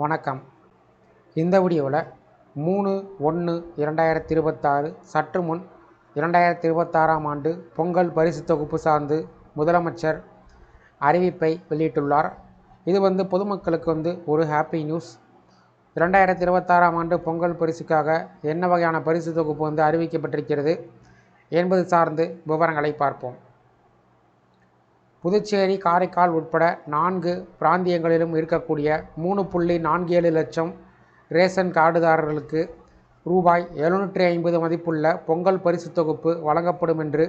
வணக்கம். இந்த வீடியோவில் மூணு ஒன்று இரண்டாயிரத்தி இருபத்தாறு சற்று முன் இரண்டாயிரத்தி இருபத்தாறாம் ஆண்டு பொங்கல் பரிசு தொகுப்பு சார்ந்து முதலமைச்சர் அறிவிப்பை வெளியிட்டுள்ளார். இது வந்து பொதுமக்களுக்கு வந்து ஒரு ஹாப்பி நியூஸ் இரண்டாயிரத்தி இருபத்தாறாம் ஆண்டு பொங்கல் பரிசுக்காக என்ன வகையான பரிசு தொகுப்பு வந்து அறிவிக்கப்பட்டிருக்கிறது என்பது சார்ந்து விவரங்களை பார்ப்போம். புதுச்சேரி காரைக்கால் உட்பட நான்கு பிராந்தியங்களிலும் இருக்கக்கூடிய மூணு புள்ளி நான்கு ஏழு லட்சம் ரேஷன் கார்டுதாரர்களுக்கு ரூபாய் எழுநூற்றி ஐம்பது மதிப்புள்ள பொங்கல் பரிசு தொகுப்பு வழங்கப்படும் என்று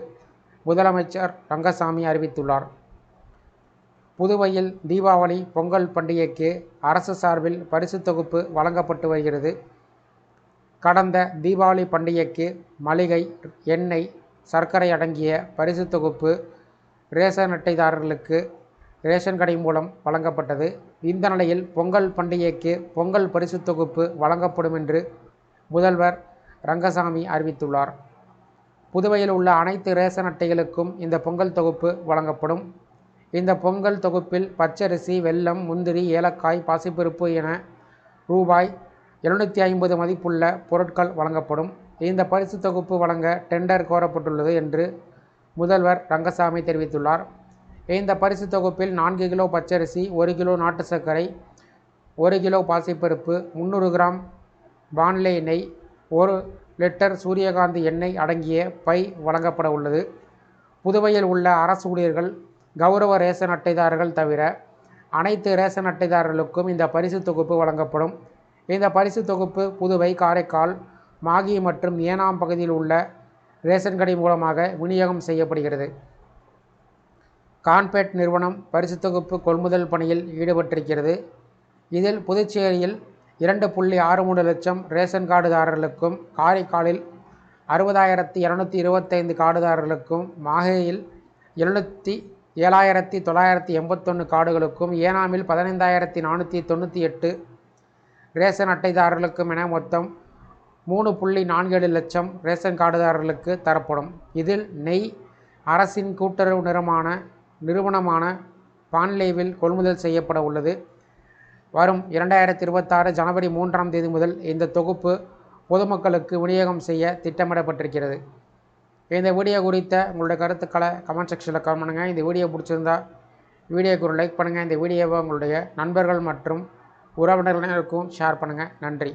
முதலமைச்சர் ரங்கசாமி அறிவித்துள்ளார். புதுவையில் தீபாவளி பொங்கல் பண்டிகைக்கு அரசு சார்பில் பரிசு தொகுப்பு வழங்கப்பட்டு வருகிறது. கடந்த தீபாவளி பண்டிகைக்கு மளிகை எண்ணெய் சர்க்கரை அடங்கிய பரிசு தொகுப்பு ரேஷன் அட்டைதாரர்களுக்கு ரேஷன் கடை மூலம் வழங்கப்பட்டது. இந்த நிலையில் பொங்கல் பண்டிகைக்கு பொங்கல் பரிசு தொகுப்பு வழங்கப்படும் என்று முதல்வர் ரங்கசாமி அறிவித்துள்ளார். புதுவையில் உள்ள அனைத்து ரேஷன் அட்டைகளுக்கும் இந்த பொங்கல் தொகுப்பு வழங்கப்படும். இந்த பொங்கல் தொகுப்பில் பச்சரிசி வெல்லம் முந்திரி ஏலக்காய் பாசிப்பருப்பு என ரூபாய் எழுநூற்றி ஐம்பது மதிப்புள்ள பொருட்கள் வழங்கப்படும். இந்த பரிசு தொகுப்பு வழங்க டெண்டர் கோரப்பட்டுள்ளது என்று முதல்வர் ரங்கசாமி தெரிவித்துள்ளார். இந்த பரிசு தொகுப்பில் நான்கு கிலோ பச்சரிசி ஒரு கிலோ நாட்டு சர்க்கரை ஒரு கிலோ பாசிப்பருப்பு முந்நூறு கிராம் வானிலை எண்ணெய் ஒரு லிட்டர் சூரியகாந்தி எண்ணெய் அடங்கிய பை வழங்கப்பட உள்ளது. புதுவையில் உள்ள அரசு ஊழியர்கள் கௌரவ ரேஷன் அட்டைதாரர்கள் தவிர அனைத்து ரேஷன் அட்டைதாரர்களுக்கும் இந்த பரிசு தொகுப்பு வழங்கப்படும். இந்த பரிசு தொகுப்பு புதுவை காரைக்கால் மாகி மற்றும் ஏனாம் பகுதியில் உள்ள ரேஷன் கடை மூலமாக விநியோகம் செய்யப்படுகிறது. கான்பேட் நிறுவனம் பரிசு தொகுப்பு கொள்முதல் பணியில் ஈடுபட்டிருக்கிறது. இதில் புதுச்சேரியில் இரண்டு புள்ளி ஆறு மூணு லட்சம் ரேஷன் கார்டுதாரர்களுக்கும் காரைக்காலில் அறுபதாயிரத்தி இரநூத்தி இருபத்தைந்து கார்டுதாரர்களுக்கும் மாஹேயில் எழுநூற்றி ஏழாயிரத்தி தொள்ளாயிரத்தி எண்பத்தொன்று கார்டுகளுக்கும் ஏனாமில் பதினைந்தாயிரத்தி நானூற்றி தொண்ணூற்றி எட்டு ரேஷன் அட்டைதாரர்களுக்கும் என மொத்தம் மூணு புள்ளி நான்கு ஏழு லட்சம் ரேஷன் கார்டுதாரர்களுக்கு தரப்படும். இதில் நெய் அரசின் கூட்டுறவு நிறமான நிறுவனமான பான்லேவில் கொள்முதல் செய்யப்பட உள்ளது. வரும் இரண்டாயிரத்தி இருபத்தாறு ஜனவரி மூன்றாம் தேதி முதல் இந்த தொகுப்பு பொதுமக்களுக்கு விநியோகம் செய்ய திட்டமிடப்பட்டிருக்கிறது. இந்த வீடியோ குறித்த உங்களுடைய கருத்துக்களை கமெண்ட் செக்ஷனில் கமெண்ட் பண்ணுங்கள் இந்த வீடியோ பிடிச்சிருந்தா வீடியோக்கு ஒரு லைக் பண்ணுங்கள் இந்த வீடியோவை உங்களுடைய நண்பர்கள் மற்றும் உறவினர்களுக்கும் ஷேர் பண்ணுங்கள் நன்றி.